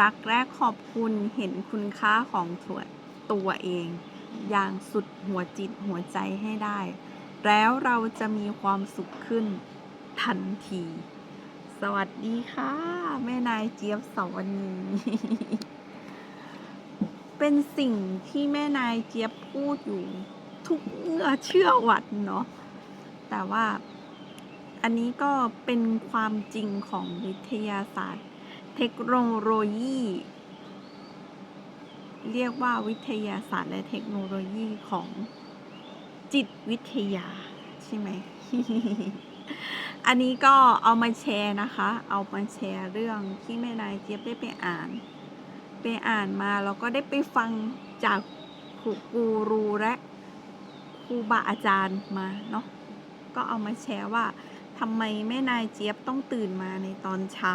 รักและขอบคุณเห็นคุณค่าของตัวตัวเอง อย่างสุดหัวจิตหัวใจให้ได้ แล้วเราจะมีความสุขขึ้นทันที สวัสดีค่ะ แม่นายเจี๊ยบสวนีเป็นสิ่งที่แม่นายเจี๊ยบพูดอยู่ทุกเมื่อเชื่อวันเนาะแต่ว่าอันนี้ก็เป็นความจริงของวิทยาศาสตร์ เทคโนโลยี เรียกว่าวิทยาศาสตร์และเทคโนโลยีของจิตวิทยา ใช่ไหม อันนี้ก็เอามาแชร์นะคะ เอามาแชร์เรื่องที่แม่นายเจี๊ยบได้ไปอ่าน ไปอ่านมาแล้วก็ได้ไปฟังจากครูกูรูและครูบาอาจารย์มาเนาะ ก็เอามาแชร์ว่าทำไมแม่นายเจี๊ยบต้องตื่นมาในตอนเช้า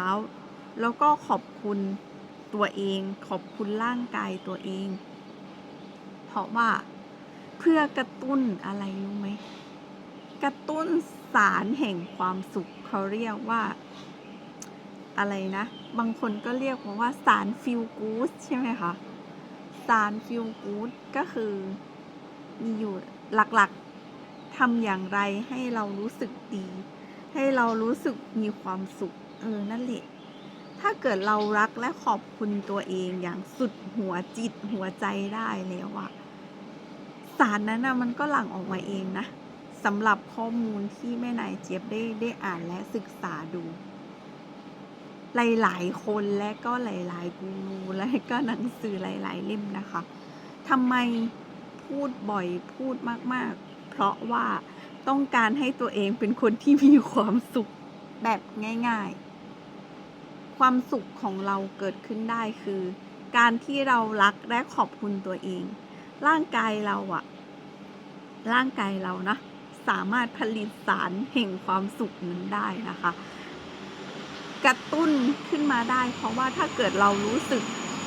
แล้วก็ขอบคุณตัวเอง ขอบคุณร่างกายตัวเอง เพราะว่าเพื่อกระตุ้นอะไรรู้ไหม กระตุ้นสารแห่งความสุขเขาเรียกว่า อะไรนะ บางคนก็เรียกว่าสารฟิลกูดใช่ไหมคะ สารฟิลกูดก็คือมีอยู่หลักๆทำอย่างไรให้เรารู้สึกดี ให้เรารู้สึกมีความสุข เออ นั่นแหละ ถ้าเกิดเรารักและขอบคุณตัวเองอย่างสุดหัวจิตหัวใจได้แล้วอะสารนั้นนะมันก็หลั่งออกมาเองนะสำหรับข้อมูลที่แม่นายเจี๊ยบได้ได้อ่านและศึกษาดู หลาย ๆ คนและก็หลาย ๆ กูรูและก็หนังสือหลาย ๆ เล่มนะคะทำไมพูดบ่อยพูดมาก ๆ เพราะว่าต้องการให้ตัวเองเป็นคนที่มีความสุขแบบง่าย ๆ ความสุขของเราเกิดขึ้นได้คือ การที่เรารักและขอบคุณตัวเอง ร่างกายเราอะร่างกายเรานะ สามารถผลิตสารแห่งความสุขนั้นได้นะคะ กระตุ้นขึ้นมาได้ เพราะว่าถ้าเกิดเรารู้สึก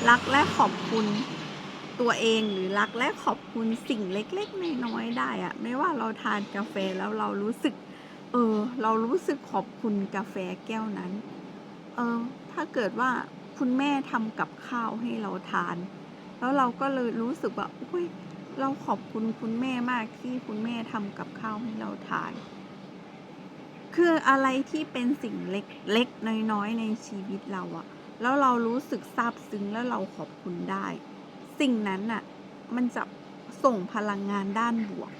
รักและขอบคุณตัวเองหรือรักและขอบคุณสิ่งเล็กๆน้อยๆได้อะไม่ว่าเราทานกาแฟแล้วเรารู้สึก เออ เรารู้สึกขอบคุณกาแฟแก้วนั้น เออ ถ้าเกิดว่าคุณแม่ทำกับข้าวให้เราทาน แล้วเราก็เลยรู้สึกว่าอุ้ยเราขอบคุณคุณแม่มากที่คุณแม่ทำกับข้าวให้เราทาน คืออะไรที่เป็นสิ่งเล็กเล็กน้อยๆในชีวิตเราอะแล้วเรารู้สึกซาบซึ้งแล้วเราขอบคุณได้ สิ่งนั้นน่ะมันจะส่งพลังงานด้านบวก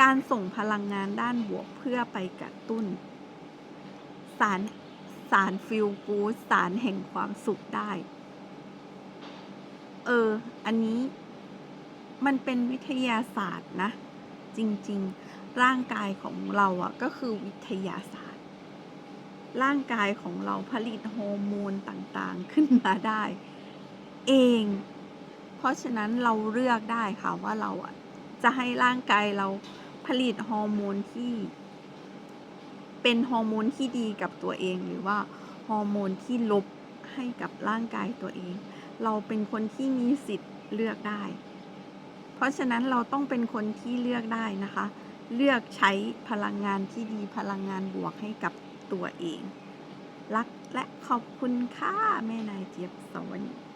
การส่งพลังงานด้านบวกเพื่อไปกระตุ้น สาร สารฟิลกูดสารแห่งความสุขได้ เออ อันนี้มันเป็นวิทยาศาสตร์นะ จริง ๆ ร่างกายของเราอะก็คือวิทยาศาสตร์ ร่างกายของเราผลิตฮอร์โมนต่างๆขึ้นมาได้ เอง เพราะฉะนั้นเราเลือกได้ค่ะว่าเราอะจะให้ร่างกายเราผลิตฮอร์โมนที่ เป็นฮอร์โมนที่ดีกับตัวเอง หรือว่าฮอร์โมนที่ลบให้กับร่างกายตัวเอง เราเป็นคนที่มีสิทธิ์เลือกได้ เพราะฉะนั้นเราต้องเป็นคนที่เลือกได้นะคะ เลือกใช้พลังงานที่ดีพลังงานบวกให้กับตัวเอง รักและขอบคุณค่ะแม่นายเจี๊ยบสวรรค์